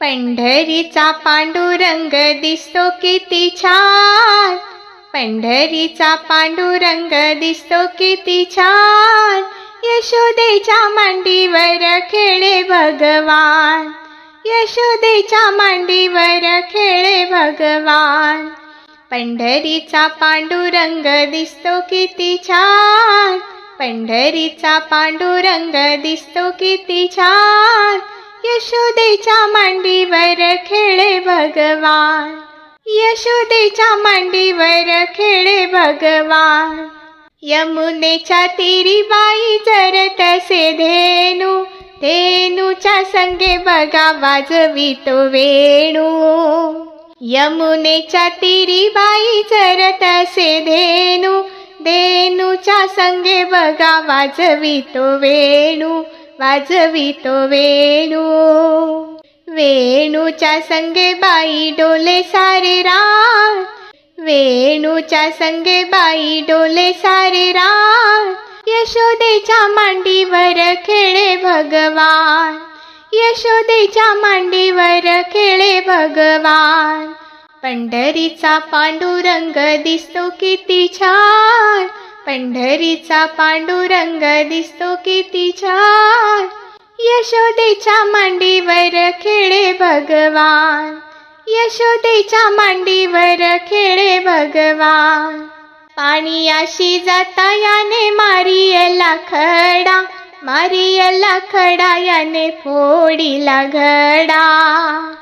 पंढरीचा पांडुरंग दिसतो किती छान. पंढरीचा पांडुरंग दिसतो किती छान. यशोदेच्या मांडीवर खेळे भगवान. यशोदेच्या मांडीवर खेळे भगवान. पंढरीचा पांडुरंग दिसतो किती छान. पंढरीचा पांडुरंग दिसतो किती छान. यशोदेच्या मांडीवर खेळे भगवान. यशोदेच्या मांडीवर खेळे भगवान. यमुनेच्या तिरी बाई जर तसे धेनू धेनूच्या संगे बघा वाजवितो वेणू. यमुनेच्या तिरी बाई जर तसे धेनू धेनूच्या संगे बघा वाजवितो वेणू. वाजवी तो वेणू. वेणूच्या संगे बाई डोले सारे रात. वेणूच्या संगे बाई डोले सारे रात. यशोदेच्या मांडीवर खेळे भगवान. यशोदेच्या मांडीवर खेळे भगवान. पंढरीचा पांडुरंग दिसतो किती छान. पंढरीचा पांडुरंग दिसतो किती छान. यशोदेच्या मांडीवर खेळे भगवान. यशोदेच्या मांडीवर खेळे भगवान. पाणीयाशी जाता याने मारियला खडा. मारियला खडा याने फोडीला घडा.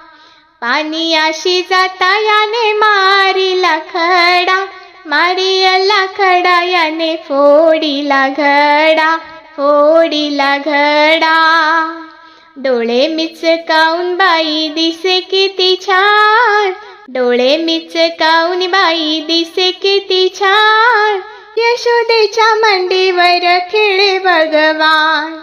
पाणीयाशी जाता याने मारिला खडा. मारियला खडा याने फोडीला घडा फोडीला घडा डोळे मिचकाऊन बाई दिसे किती छान डोळे मिचकाऊन बाई दिसे किती छान यशोदेच्या मांडीवर खेळे भगवान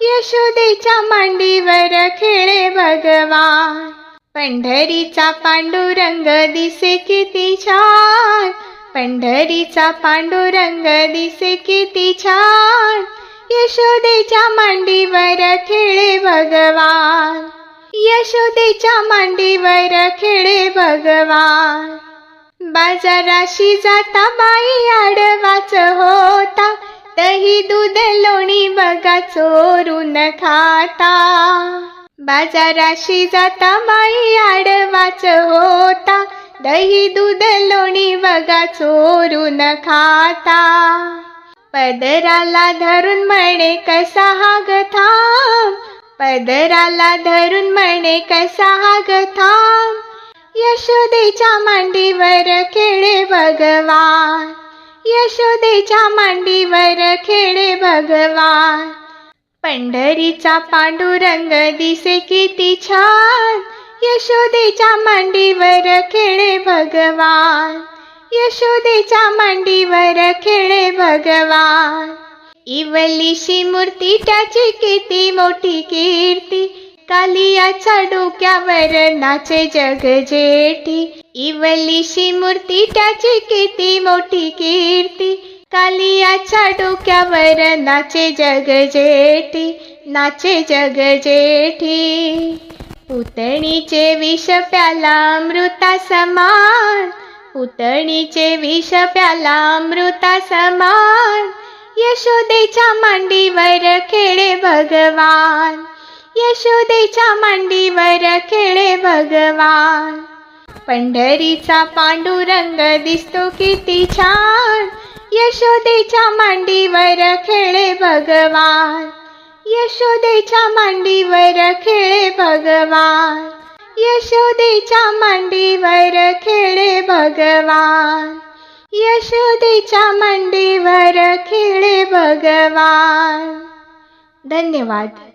यशोदेच्या मांडीवर खेळे भगवान पंढरीचा पांडुरंग दिसे किती छान पंढरीचा पांडुरंग दिसे किती छान. यशोदेच्या मांडीवर खेळे भगवान. यशोदेच्या मांडीवर खेळे भगवान. बाजाराशी जाता बाई आडवाच होता. दही दूध लोणी बघा चोरून खाता. बाजाराशी जाता बाई आडवाच होता. दही दूध लोणी बघा चोरून खाता. पदराला धरून म्हणे कसा हा गथाम पदराला धरून म्हणे कसा हा गथाम यशोदेच्या मांडीवर खेळे भगवान. यशोदेच्या मांडीवर खेळे भगवान. पंढरीचा पांडुरंग दिसे किती छान. यशोदेच्या मांडीवर खेळे भगवान. यशोदेच्या मांडीवर खेळे भगवान. इवलीशी मूर्ती त्याची किती मोठी कीर्ती. कालियाच्या डोक्यावर नाचे जग जेठी इवलीशी मूर्ती त्याची किती मोठी कीर्ती. कालियाच्या डोक्यावर नाचे जग जेठी नाचे जग जेठी पुतणीचे विष प्याला अमृता समान. पुतणीचे विष प्याला अमृता समान. यशोदेच्या मांडीवर खेळे भगवान. यशोदेच्या मांडीवर खेळे भगवान. पंढरीचा पांडुरंग दिसतो किती छान. यशोदेच्या मांडीवर खेळे भगवान. यशोदेच्या मांडीवर खेळे भगवान. यशोदेच्या मांडीवर खेळे भगवान. यशोदेच्या मांडीवर खेळे भगवान. धन्यवाद.